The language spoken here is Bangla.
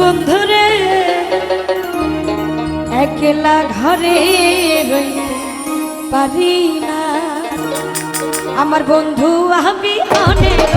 বন্ধুরে একলা ঘরে পারি না। আমার বন্ধু আমি অনেক